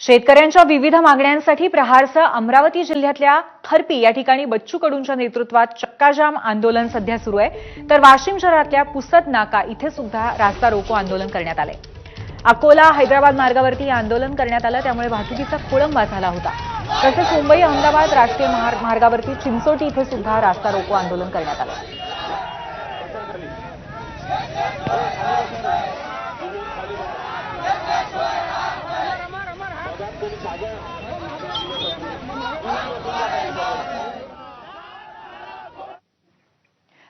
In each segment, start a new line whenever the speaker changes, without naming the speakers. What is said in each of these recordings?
शेतकऱ्यांच्या विविध मागण्यांसाठी प्रहारसह अमरावती जिल्ह्यातल्या खरपी या ठिकाणी बच्चू कडूंच्या नेतृत्वात चक्काजाम आंदोलन सध्या सुरू आहे. तर वाशिम शहरातल्या पुसद नाका इथे सुद्धा रास्ता रोको आंदोलन करण्यात आले अकोला हैदराबाद मार्गावरती आंदोलन करण्यात आलं त्यामुळे वाहतुकीचा खोळंबा झाला होता. तसंच मुंबई अहमदाबाद राष्ट्रीय मार्गावरती चिंचोटी इथे सुद्धा रास्ता रोको आंदोलन करण्यात आलं.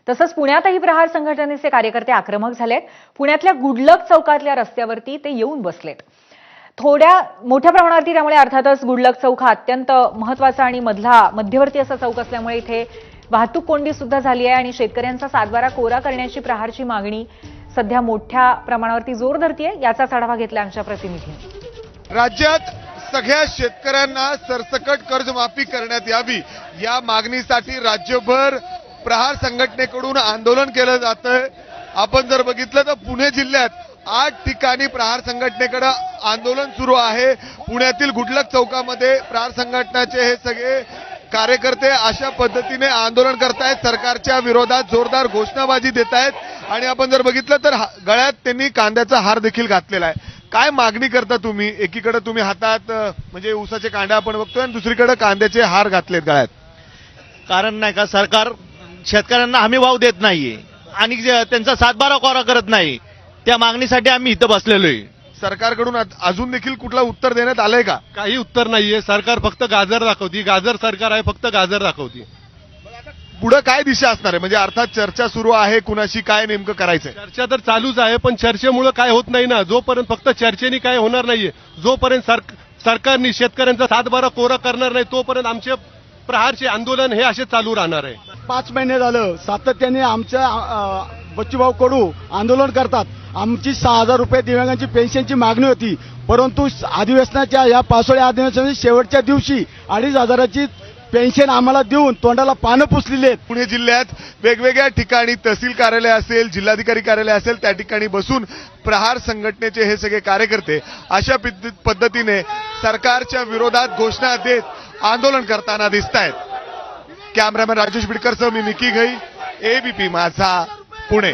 तसंच पुण्यातही प्रहार संघटनेचे कार्यकर्ते आक्रमक झालेत. पुण्यातल्या गुडलक चौकातल्या रस्त्यावरती ते येऊन बसलेत. थोड्या मोठ्या प्रमाणावरती त्यामुळे अर्थातच गुडलक चौक हा अत्यंत महत्त्वाचा आणि मधला मध्यवर्ती असा चौक असल्यामुळे इथे वाहतूक कोंडी सुद्धा झाली आहे आणि शेतकऱ्यांचा सातबारा कोरा करण्याची प्रहारची मागणी सध्या मोठ्या प्रमाणावरती जोर धरतीये याचाच आढावा घेतला आमच्या प्रतिनिधीने.
राज्यात सगळ्या शेतकऱ्यांना सरसकट कर्जमाफी करण्यात यावी. या मागणीसाठी राज्यभर प्रहार संघटनेकडून आंदोलन केलं जातंय. आपण जर बघितलं तर पुणे जिल्ह्यात आठ ठिकाणी प्रहार संघटनेकडे आंदोलन सुरू आहे. पुण्यातील गुडलक चौकामध्ये प्रहार संघटनाचे हे सगळे कार्यकर्ते अशा पद्धतीने आंदोलन करतायत. सरकारच्या विरोधात जोरदार घोषणाबाजी देत आहेत आणि आपण जर बघितलं तर हा- गळ्यात त्यांनी कांद्याचा हार देखील घातलेला आहे. काय मागणी करता तुम्ही? एकीकडे तुम्ही हातात म्हणजे ऊसाचे कांडे आपण बघतोय आणि दुसरीकडे कांद्याचे हार घातलेत गळ्यात.
कारण नाही का सरकार शेतकऱ्यांना हमी भाव देत नाहीये. आणि त्यांचा सातबारा कोरा करत नाही त्या मागणीसाठी आम्ही इथं बसलेलो आहे.
सरकारकडून अज- अजून देखील कुठलं उत्तर देण्यात आलंय का?
काही उत्तर नाहीये. सरकार फक्त गाजर दाखवती. गाजर सरकार आहे फक्त गाजर दाखवती.
पुढे काय दिशा असणार आहे? म्हणजे अर्थात चर्चा सुरू आहे कुणाशी काय नेमकं करायचंय?
चर्चा तर चालूच आहे पण चर्चेमुळे काय होत नाही ना. जोपर्यंत फक्त चर्चेने काय होणार नाहीये जोपर्यंत सर सरकारने शेतकऱ्यांचा सातबारा कोरा करणार नाही तोपर्यंत आमचे प्रहारचे आंदोलन हे असे चालू राहणार आहे.
पाच महिने झालं. सातत्याने आमच्या बच्चूभाऊ कडू आंदोलन करतात. आमची सहा हजार रुपये दिव्यांगांची पेन्शनची मागणी होती. परंतु अधिवेशनाच्या या पासोळ्या अधिवेशनाच्या शेवटच्या दिवशी अडीच हजाराची पेन्शन आम्हाला देऊन तोंडाला पानं पुसलेली आहेत.
पुणे जिल्ह्यात वेगवेगळ्या ठिकाणी तहसील कार्यालय असेल जिल्हाधिकारी कार्यालय असेल त्या ठिकाणी बसून प्रहार संघटनेचे हे सगळे कार्यकर्ते अशा पद्धतीने सरकारच्या विरोधात घोषणा देत आंदोलन करताना दिसत आहेत कॅमेरामॅन राजेश बिडकरसह मी निकी घई एबीपी माझा पुणे.